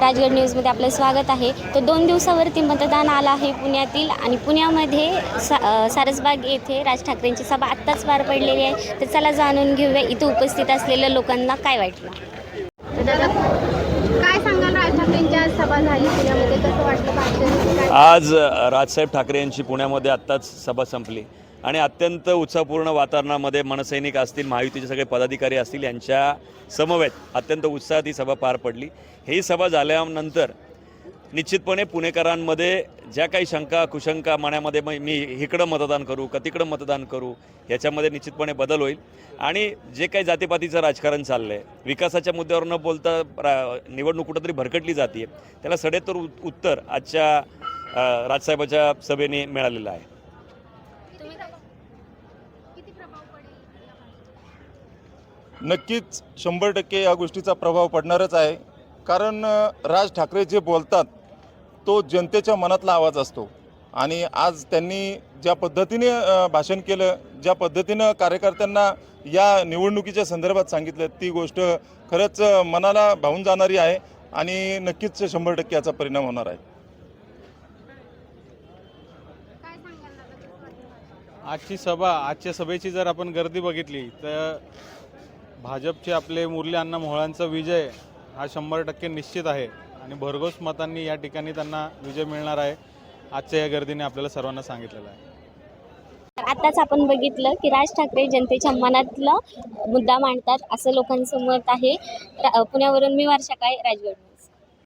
राजगड न्यूजमध्ये आपलं स्वागत आहे. तर दोन दिवसावरती मतदान आलं आहे पुण्यातील आणि पुण्यामध्ये सा सारसबाग येथे राज ठाकरेंची सभा आत्ताच पार पडलेली आहे. तर चला जाणून घेऊया इथं उपस्थित असलेल्या लोकांना काय वाटलं. काय सांगाल राज ठाकरेंची आज सभा झाली पुण्यामध्ये? कसं वाटलं? आज राजसाहेब ठाकरे यांची पुण्यामध्ये आत्ताच सभा संपली. आणि अत्यंत उत्साहपूर्ण वातावरणामध्ये मनसैनिक असतील महायुतीचे सगळे पदाधिकारी असतील यांच्या समवेत अत्यंत उत्साहात ही सभा पार पडली. ही सभा झाल्यानंतर निश्चितपणे पुणेकरांमध्ये ज्या काही शंका कुशंका मनामध्ये मग मी इकडं मतदान करू का तिकडं मतदान करू याच्यामध्ये निश्चितपणे बदल होईल. आणि जे काही जातीपातीचं राजकारण चाललं आहे विकासाच्या मुद्द्यावर न बोलता रा निवडणूक कुठंतरी भरकटली जाते त्याला सडेतर उत्तर आजच्या राजसाहेबाच्या सभेने मिळालेलं आहे किती प्रभाव पडेल नक्कीच शंभर टक्के या गोष्टीचा प्रभाव पडणारच आहे. कारण राज ठाकरे जे बोलतात तो जनतेच्या मनातला आवाज असतो. आणि आज त्यांनी ज्या पद्धतीने भाषण केलं ज्या पद्धतीनं कार्यकर्त्यांना या निवडणुकीच्या संदर्भात सांगितलं ती गोष्ट खरंच मनाला भावून जाणारी आहे आणि नक्कीच शंभर टक्के याचा परिणाम होणार आहे. आजची सभा आजच्या सभेची जर आपण गर्दी बघितली तर भाजपचे आपले मुरली अण्णा मोहळांचा विजय हा शंभर टक्के निश्चित आहे आणि भरघोस मतांनी या ठिकाणी त्यांना विजय मिळणार आहे आजच्या या गर्दीने आपल्याला सर्वांना सांगितलेलं आहे. आताच आपण बघितलं की राज ठाकरे जनतेच्या मनातला मुद्दा मांडतात असं लोकांचं मत आहे पुण्यावरून मी वर्षा काय राजगड